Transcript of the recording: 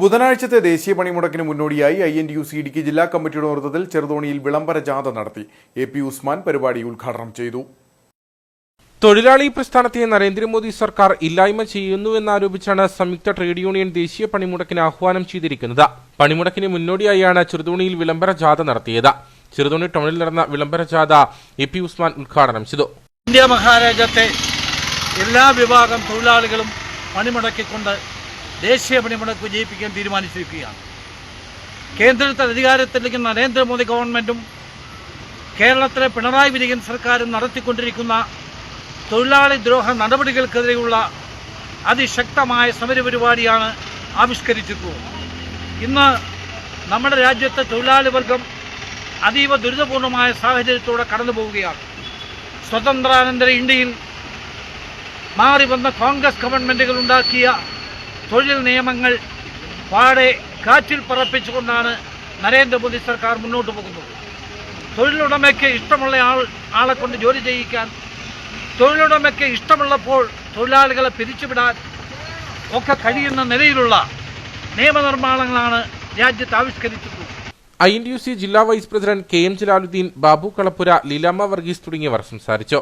ബുധനാഴ്ചത്തെ ദേശീയ പണിമുടക്കിന് മുന്നോടിയായി I N U C Idukki ജില്ലാ കമ്മിറ്റിയുടെ നേതൃത്വത്തിൽ ചെറുതോണിയിൽ വിളംബര ജാഥ നടത്തി. എ പി ഉസ്മാൻ പരിപാടി ഉദ്ഘാടനം ചെയ്തു. തൊഴിലാളി പ്രസ്ഥാനത്തെ നരേന്ദ്രമോദി സർക്കാർ ഇല്ലായ്മ ചെയ്യുന്നുവെന്നാരോപിച്ചാണ് സംയുക്ത ട്രേഡ് യൂണിയൻ ദേശീയ പണിമുടക്കിന് ആഹ്വാനം ചെയ്തിരിക്കുന്നത്. പണിമുടക്കിന് മുന്നോടിയായാണ് ചെറുതോണിയിൽ വിളംബര ജാഥ നടത്തിയത്. ചെറുതോണി ടൗണിൽ നടന്ന വിളംബര ജാഥ എ പി ഉസ്മാൻ ഉദ്ഘാടനം ചെയ്തു. ഇന്ത്യ മഹാരാജ്യത്തെ എല്ലാ വിഭാഗം തൊഴിലാളികളും പണിമുടക്കിക്കൊണ്ട് ദേശീയ പണിമുടക്ക് വിജയിപ്പിക്കാൻ തീരുമാനിച്ചിരിക്കുകയാണ്. കേന്ദ്രത്തിൽ അധികാരത്തിലിരിക്കുന്ന നരേന്ദ്രമോദി ഗവൺമെന്റും കേരളത്തിലെ പിണറായി വിജയൻ സർക്കാരും നടത്തിക്കൊണ്ടിരിക്കുന്ന തൊഴിലാളി ദ്രോഹ നടപടികൾക്കെതിരെയുള്ള അതിശക്തമായ സമരപരിപാടിയാണ് ആവിഷ്കരിച്ചിട്ടുള്ളത്. ഇന്ന് നമ്മുടെ രാജ്യത്തെ തൊഴിലാളി വർഗം അതീവ ദുരിതപൂർണമായ സാഹചര്യത്തോടെ കടന്നു പോവുകയാണ്. സ്വതന്ത്രാനന്തര ഇന്ത്യയിൽ മാറി വന്ന കോൺഗ്രസ് ഗവൺമെന്റുകൾ ഉണ്ടാക്കിയ തൊഴിൽ നിയമങ്ങൾ പാടെ കാറ്റിൽ പറപ്പിച്ചുകൊണ്ടാണ് നരേന്ദ്രമോദി സർക്കാർ മുന്നോട്ട് പോകുന്നത്. തൊഴിലുടമയ്ക്ക് ഇഷ്ടമുള്ള ആൾ ആളെ കൊണ്ട് ജോലി ചെയ്യിക്കാൻ തൊഴിലുടമയ്ക്ക് ഇഷ്ടമുള്ളപ്പോൾ തൊഴിലാളികളെ പിരിച്ചുവിടാൻ ഒക്കെ കഴിയുന്ന നിലയിലുള്ള നിയമനിർമ്മാണങ്ങളാണ് രാജ്യത്ത് ആവിഷ്കരിച്ചിട്ടുള്ളത്. ഐ എൻ യു സി ജില്ലാ vice president K M Jalaluddin Babu Kalappura Leelamma Varghese തുടങ്ങിയവർ സംസാരിച്ചു.